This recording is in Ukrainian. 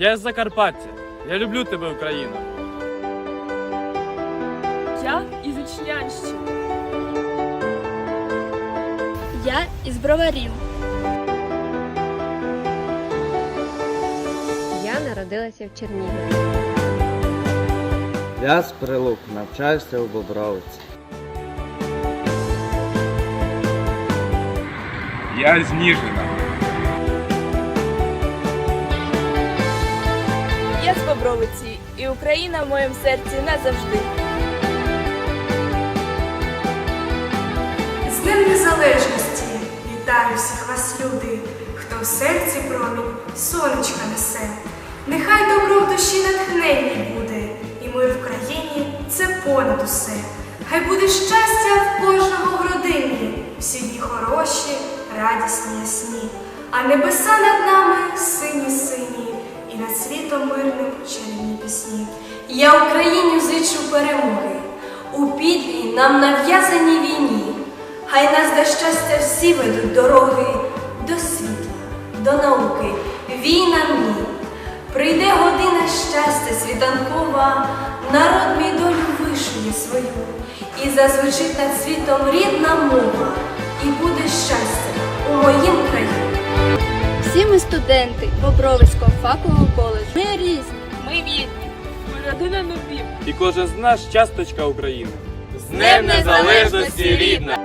Я з Закарпаття. Я люблю тебе, Україна. Я із Ічнянщини. Я із броварів. Я народилася в Чернігові. Я з Прилук, навчаюся у Бобровиці. Я з Ніжина. Бобровиці, і Україна в моєму серці назавжди. З Днем Незалежності вітаю всіх вас, люди, хто в серці промінь сонечка несе. Нехай добро в душі натхнення буде, і мир в країні це понад усе. Хай буде щастя в кожного в родині, всі дні хороші, радісні, ясні, а небеса над нами сині сині, над світом мирним чарівні пісні. Я Україні зичу перемоги у підлій нам нав'язаній війні. Хай нас до щастя всі ведуть дороги до світла, до науки, війна ні. Прийде година щастя світанкова, народ мій долю вишує свою, і зазвучить над світом рідна мова, Всі ми студенти Бобровицького фахового коледжу. Ми різні. Ми вільні. Ми родина нові. І кожен з нас часточка України. З Днем Незалежності, рідна!